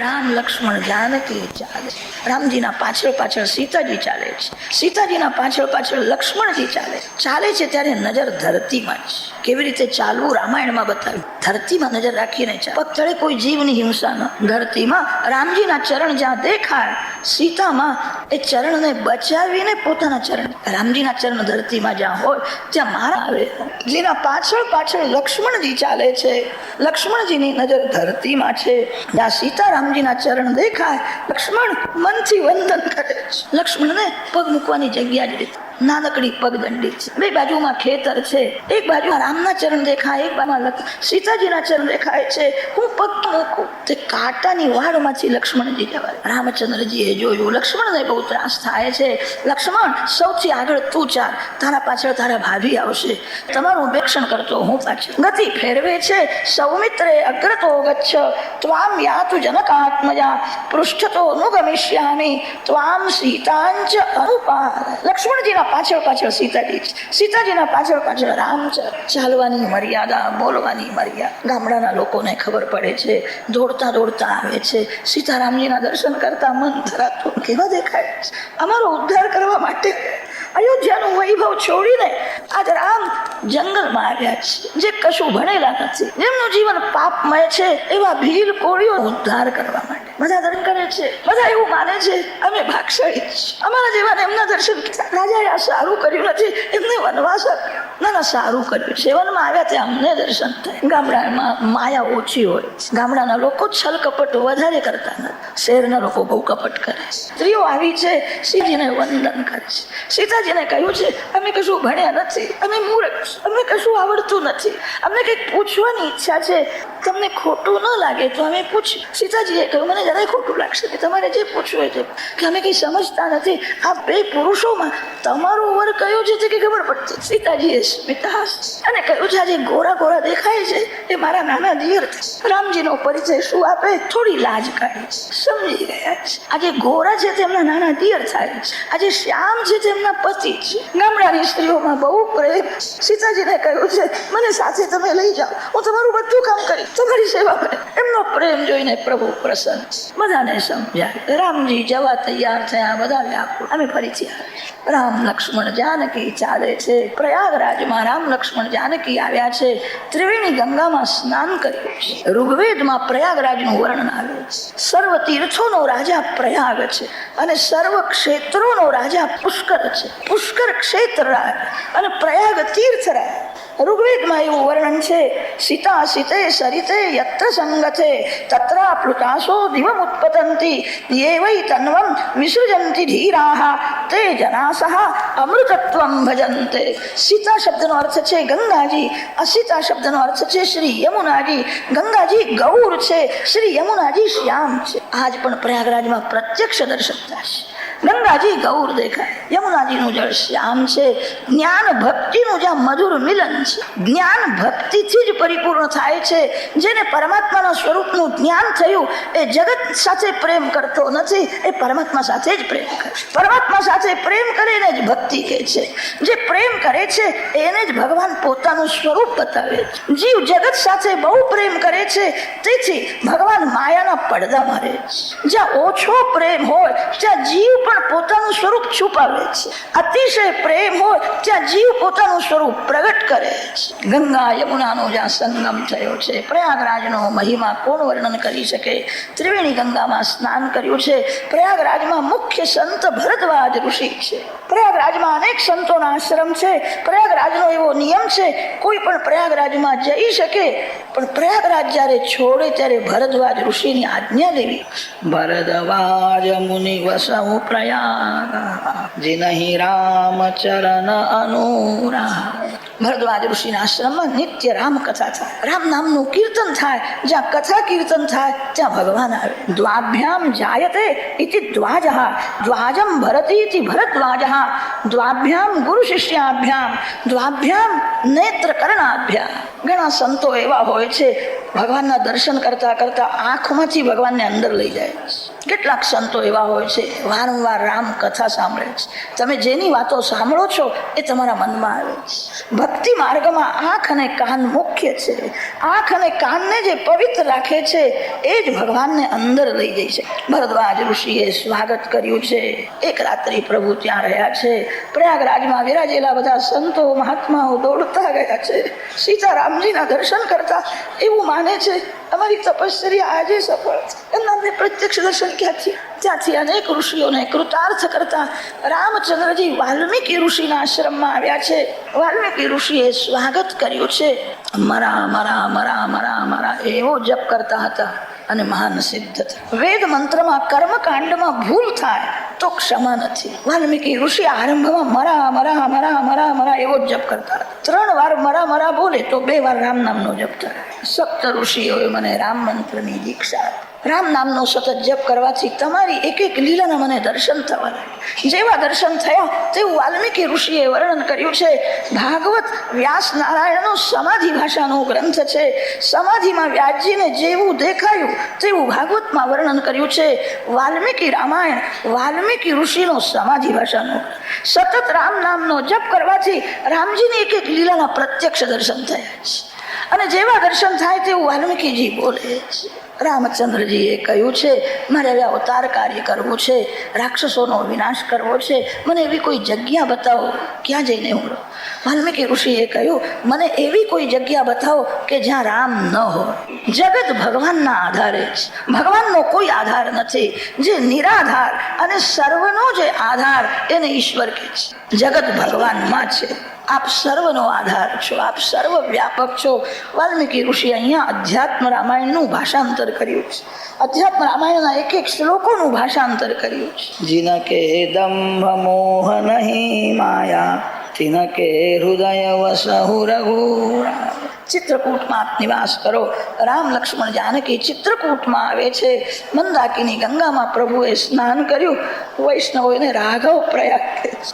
રામ લક્ષ્મણ જાનકી ચાલે રામજીના પાછળ પાછળ સીતાજી ચાલે છે. સીતાજીના પાછળ પાછળ લક્ષ્મણજી ચાલે ચાલે છે ત્યારે નજર ધરતીમાં જ. કેવી રીતે ચાલવું રામાયણમાં બતાવ્યું. ધરતીમાં નજર રાખીને ચાલે. પગ કોઈ જીવની હિંસા ન. ધરતીમાં રામજીના ચરણ જ્યાં દેખાય સીતામાં એ ચરણને બચાવીને પોતાના ચરણ, રામજીના ચરણ ધરતીમાં જ્યાં હોય, ત્યાં મારા આવે. જેના પાછળ પાછળ લક્ષ્મણજી ચાલે છે. લક્ષ્મણજીની નજર ધરતીમાં છે. જ્યાં સીતારામજીના ચરણ દેખાય, લક્ષ્મણ મનથી વંદન કરે છે. લક્ષ્મણને પગ મૂકવાની જગ્યા જ રીતે નાનકડી પગદંડી છે. બે બાજુમાં ખેતર છે. એક બાજુમાં રામના ચરણ દેખાય, એક બાજુમાં સીતાજીના ચરણ દેખાય છે. હું પગ મૂકું. તે કાંટાની વાડમાંથી લક્ષ્મણજી જવા રામચંદ્રજીએ જોયું, લક્ષ્મણને બહુ ત્રાસ થાય છે. લક્ષ્મણ, સૌથી આગળ તું ચાલ. તારા પાછળ તારા ભાભી આવશે. તમારું ઉપેક્ષણ કરતો હું પાછળ. ગતિ ફેરવે છે. સૌમિત્રે અગ્રતો ગચ્છ. ત્વામ યાતુ જનકાત્મજા. પૃષ્ઠતો અનુગમિષ્યામી ત્વામ સીતાંચ અનુપાર લક્ષ્મણજીના પાછળ પાછળ સીતાજી સીતાજીના પાછળ પાછળ રામ ચાલવાની મર્યાદા, બોલવાની મર્યાદા. ગામડાના લોકોને ખબર પડે છે, દોડતા દોડતા આવે છે. સીતારામજીના દર્શન કરતા મન ધરાતું કેવા દેખાય છે. અમારો ઉદ્ધાર કરવા માટે અયોધ્યાનું વૈભવ છોડીને આજ રામ જંગલમાં આવ્યા છે. જે કશું ભણેલા નથી. જેમનું જીવન પાપમય છે એવા ભીલ કોળીઓ ઉદ્ધાર કરવા માટે. બધા દર્શન કરે છે, બધા એવું માને છે, અમે ભાગશાળી અમારા જેવાને એમના દર્શન. રાજાએ આ સારું કર્યું નથી, એમને વનવાસ ના ના, સારું કર્યું. છે વનમાં આવ્યા ત્યાં અમને દર્શન થાય. ગામડામાં માયા ઓછી હોય ગામડાના લોકો છલ કપટ વધારે કરતા નથી. શહેરના લોકો બહુ કપટ કરે સ્ત્રીઓ આવી છે શ્રીજીને વંદન કરે છે. સીતાજીને કહ્યું છે, અમે કશું ભણ્યા નથી. અમે મૂર્ખ. અમને કશું આવડતું નથી. અમને કંઈક પૂછવાની ઈચ્છા છે. તમને ખોટું ન લાગે તો અમે પૂછ સીતાજીએ કહ્યું, મને જરાય ખોટું લાગશે કે તમારે જે પૂછવું હોય તે કે અમે કંઈ સમજતા નથી. આ બે પુરુષોમાં તમારો વર કયો છે કે ખબર પડતી? સીતાજીએ સ્મિતા અને કહ્યું છે? આજે ગોરા ગોરા દેખાય છે, એ મારા નાના દિયર રામજીનો પરિચય શું આપે? થોડી લાજ કાઢી. સમજી ગયા છે. આજે ગોરા છે તેમના નાના દિયર થાય છે. આજે શ્યામ છે તેમના પતિ છે. ગામડાની સ્ત્રીઓમાં બહુ પ્રેમ સીતાજીને કહ્યું છે, મને સાથે તમે લઈ જાઓ. હું તમારું બધું કામ કરી તમારી સેવા કરે એમનો પ્રેમ જોઈને પ્રભુ પ્રસન્ન. બધાને સમજાય. રામજી જવા તૈયાર થયા બધા વ્યાકુળ અમે ફરીથી. રામ લક્ષ્મણ જાનકી ચાલે છે. પ્રયાગરાજમાં રામ લક્ષ્મણ જાનકી આવ્યા છે. ત્રિવેણી ગંગામાં સ્નાન કર્યું છે. ઋગ્વેદમાં પ્રયાગરાજનું વર્ણન આવ્યું છે. સર્વ તીર્થોનો રાજા પ્રયાગ છે અને સર્વ ક્ષેત્રોનો રાજા પુષ્કર છે. પુષ્કર ક્ષેત્ર રાજ અને પ્રયાગ તીર્થ રાજ. ઋગ્વેદમાં એવું વર્ણન છે સીતા સીતે સરિતે યત્ર સંગતે તત્ર પ્લુતાસો દિવમ ઉત્પતંતી યે વૈ તન્વમ વિસૃજંતિ ધીરાહ તે જનાસહ અમૃતત્વમ ભજન્તે સીતા શબ્દનો અર્થ છે ગંગાજી અસીતા શબ્દનો અર્થ છે શ્રી યમુનાજી ગંગાજી ગૌર છે શ્રી યમુનાજી શ્યામ છે। આજ પણ પ્રયાગરાજમાં પ્રત્યક્ષ દર્શન થશે ગંગાજી ગૌર દેખાય. યમુનાજીનું જળ શ્યામ છે. જ્ઞાન ભક્તિનું જ્યાં મધુર મિલન છે. જ્ઞાન ભક્તિથી જ પરિપૂર્ણ થાય છે. જેને પરમાત્માના સ્વરૂપનું જ્ઞાન થયું એ જગત સાથે પ્રેમ કરતો નથી, એ પરમાત્મા સાથે જ પ્રેમ કરે. પરમાત્મા સાથે પ્રેમ કરીને જ ભક્તિ કહે છે. જે પ્રેમ કરે છે, એને જ ભગવાન પોતાનું સ્વરૂપ બતાવે છે. જીવ જગત સાથે બહુ પ્રેમ કરે છે, તેથી ભગવાન માયાના પડદા મારે છે. જ્યાં ઓછો પ્રેમ હોય, ત્યાં જીવ પણ પોતાનું સ્વરૂપ છુપાવે છે. અતિશય પ્રેમ હોય, ત્યાં જીવ પોતાનું સ્વરૂપ પ્રગટ કરે છે. ગંગા યમુનાનો જ્યાં સંગમ થયો છે, પ્રયાગરાજનો મહિમા કોણ વર્ણન કરી શકે? ત્રિવેણી ગંગામાં સ્નાન કર્યું છે. પ્રયાગરાજમાં મુખ્ય સંત ભરદ્વાજ ઋષિ છે. પ્રયાગરાજમાં અનેક સંતોના આશ્રમ છે. પ્રયાગરાજનો એવો નિયમ છે, કોઈ પણ પ્રયાગરાજમાં જઈ શકે, પણ પ્રયાગરાજ જ્યારે છોડે ત્યારે ભરદ્વાજ ઋષિની આજ્ઞા લેવી. ભરદ્વાજ મુનિ વસઉ પ્રયાગ જીનહી રામ ચરણ અનુરાગ. ભરદ્વાજ ઋષિના આશ્રમમાં નિત્ય રામ કથા થાય. રામ નામનું કીર્તન થાય. જ્યાં કથા કીર્તન થાય, ત્યાં ભગવાન આવે દ્વાભ્યામ જાયતે ઇતિ દ્વાજ. દ્વાજમ ભરતી ઇતિ ભરદ્વાજ. દ્વાભ્યામ ગુરુ શિષ્યાભ્યામ. દ્વાભ્યામ નેત્ર કરણાભ્યામ. ઘણા સંતો એવા હોય છે ભગવાનના દર્શન કરતા કરતા આંખમાંથી ભગવાનને અંદર લઈ જાય. કેટલાક સંતો એવા હોય છે, વારંવાર રામ કથા સાંભળે છે. તમે જેની વાતો સાંભળો છો, એ તમારા મનમાં આવે છે. ભક્તિ માર્ગમાં આંખ અને કાન મુખ્ય છે. આંખ અને કાનને જે પવિત્ર રાખે છે, એ જ ભગવાનને અંદર લઈ જાય છે. ભરદ્વાજ ઋષિએ સ્વાગત કર્યું છે. એક રાત્રિ પ્રભુ ત્યાં રહ્યા છે. પ્રયાગરાજમાં વિરાજેલા બધા સંતો મહાત્માઓ દોડતા ગયા છે. સીતારામજીના દર્શન કરતા એવું માને છે, અમારી તપશ્ચર્યા આજે સફળ એમના પ્રત્યક્ષ દર્શન ક્યાંથી? ત્યાંથી અનેક ઋષિઓને કૃતાર્થ કરતા રામચંદ્રજી વાલ્મીકી ઋષિના આશ્રમમાં આવ્યા છે. વાલ્મીકી ઋષિએ સ્વાગત કર્યું છે. મરા મરા મરા મરા મરા એવો જપ કરતા હતા અને મહાન સિદ્ધ વેદ મંત્રમાં કર્મકાંડમાં ભૂલ થાય તો ક્ષમા નથી વાલ્મીકી ઋષિ આરંભમાં મરા મરા મરા મરા મરા એવો જ જપ કરતા. ત્રણ વાર મરા મરા બોલે તો બે વાર રામ નામનો જપ થાય સપ્ત ઋષિઓએ મને રામ મંત્રની દીક્ષા આપી. રામ નામનો સતત જપ કરવાથી તમારી એક એક લીલાના મને દર્શન થવા જેવા દર્શન થયા, તેવું વાલ્મીકી ઋષિએ વર્ણન કર્યું છે, ભાગવત વ્યાસ નારાયણનો સમાધિ ભાષાનો ગ્રંથ છે. સમાધિમાં વ્યાસજીને જેવું દેખાયું, તેવું ભાગવતમાં વર્ણન કર્યું છે. વાલ્મીકી રામાયણ, વાલ્મીકી ઋષિનો સમાધિ ભાષાનો. સતત રામ નામનો જપ કરવાથી રામજીની એક એક લીલાના પ્રત્યક્ષ દર્શન થયા છે. અને જેવા દર્શન થાય તેવું વાલ્મીકીજી બોલે છે. રામચંદ્રજીએ કહ્યું છે, મારે હવે અવતાર કાર્ય કરવું છે, રાક્ષસોનો વિનાશ કરવો છે, મને એવી કોઈ જગ્યા બતાવો, ક્યાં જઈને હું વાલ્મીકી ઋષિએ કહ્યું, મને એવી કોઈ જગ્યા બતાવો કે જ્યાં રામ ન હોય. જગત ભગવાનના આધારે છે ભગવાનનો કોઈ આધાર નથી, જે નિરાધાર અને સર્વનો જે આધાર એને ઈશ્વર કહે છે. જગત ભગવાનમાં છે. આપ સર્વનો આધાર છો આપ સર્વ વ્યાપક છો. વાલ્મીકી ઋષિ અહીંયા અધ્યાત્મ રામાયણનું ભાષાંતર કર્યું છે. અધ્યાત્મ રામાયણના એક એક શ્લોકોનું ભાષાંતર કર્યું છે. જીનકે દંભ મોહ નહીં માયા તિનકે હૃદય વસહુ રઘુ ચિત્રકૂટમાં આપ નિવાસ કરો. રામ લક્ષ્મણ જાનકી ચિત્રકૂટમાં આવે છે. મંદાકિની ગંગામાં પ્રભુએ સ્નાન કર્યું. વૈષ્ણવોને રાઘવ પ્રયાગ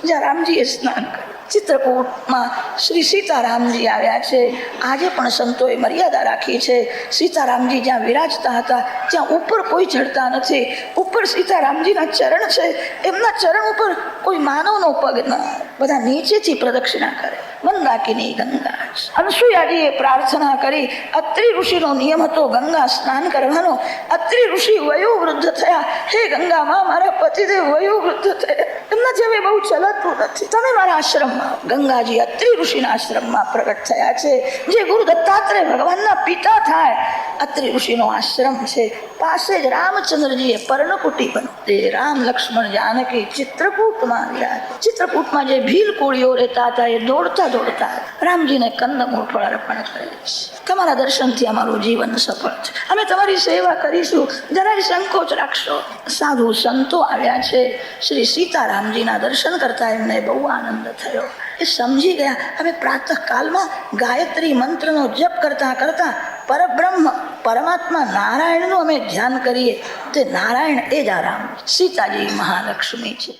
જ્યાં રામજીએ સ્નાન કર્યું. ચિત્રકૂટમાં શ્રી સીતારામજી આવ્યા છે. આજે પણ સંતોએ મર્યાદા રાખી છે. સીતારામજી જ્યાં વિરાજતા હતા, ત્યાં ઉપર કોઈ ચડતા નથી. ઉપર સીતારામજીના ચરણ છે. એમના ચરણ ઉપર કોઈ માનવનો પગ ન બધા નીચેથી પ્રદક્ષિણા કરે. મંદાકિની ગંગા અનસુયાજીએ પ્રાર્થના કરી, અત્રિ ઋષિનો નિયમ હતો ગંગા સ્નાન કરવાનો. અત્રિ ઋષિ વયોવૃદ્ધ થયા. હે ગંગામાં મારા પતિદેવ વયોવૃદ્ધ થયા. એમના હવે બહુ ચલાતું નથી. તમે મારા આશ્રમમાં ગંગાજી અત્રિ ઋષિના આશ્રમમાં પ્રગટ થયા છે. જે ગુરુ દત્તાત્રેય ભગવાનના પિતા થાય. અત્રિ ઋષિનો આશ્રમ છે. પાસે જ રામચંદ્રજીએ પર્ણકુટી બની. તે રામ લક્ષ્મણ જાનકી ચિત્રકૂટમાં આવ્યા ચિત્રકૂટમાં જે ભીલ કોળીઓ રહેતા હતા, એ દોડતા દોડતા રામજીને કંદમૂળ ફળ અર્પણ કરે છે. તમારા દર્શનથી અમારું જીવન સફળ છે. અમે તમારી સેવા કરીશું. જરાય સંકોચ રાખશો સાધુ સંતો આવ્યા છે. શ્રી સીતારામજીના દર્શન કરતા એમને બહુ આનંદ થયો. એ સમજી ગયા, અમે પ્રાતઃકાલમાં ગાયત્રી મંત્રનો જપ કરતા કરતા પરબ્રહ્મ પરમાત્મા નારાયણનું અમે ધ્યાન કરીએ તે નારાયણ એ જ આરામ. રામ સીતાજી મહાલક્ષ્મી છે.